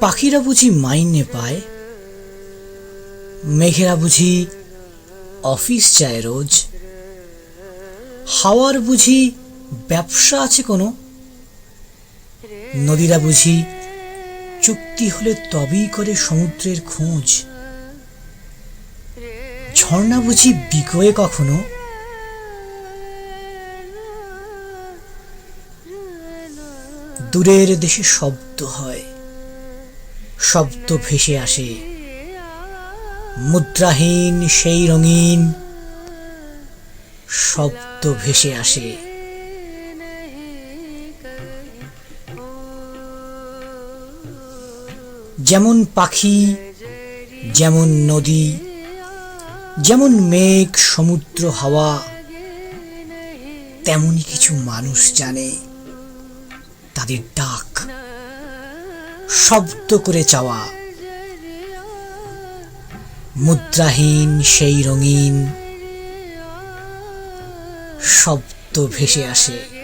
পাখিরা বুঝি মাইনে পায়, মেঘেরা বুঝি অফিস যায় রোজ, হাওয়ার বুঝি ব্যবসা আছে কোনো, নদীরা বুঝি চুক্তি হলে তবেই করে সমুদ্রের খোঁজ, ঝর্ণা বুঝি বিকোয়ে কখনো দূরের দেশে শব্দ হয়। শব্দ ভেসে আসে। মুদ্রাহীন সেই রঙিন শব্দ ভেসে আসে। যেমন পাখি, যেমন নদী, যেমন মেঘ, সমুদ্র, হাওয়া, তেমনই কিছু মানুষ জানে। তাদের ডাক শব্দ করে চাওয়া। মুদ্রাহীন সেই রঙিন শব্দ ভেসে আসে।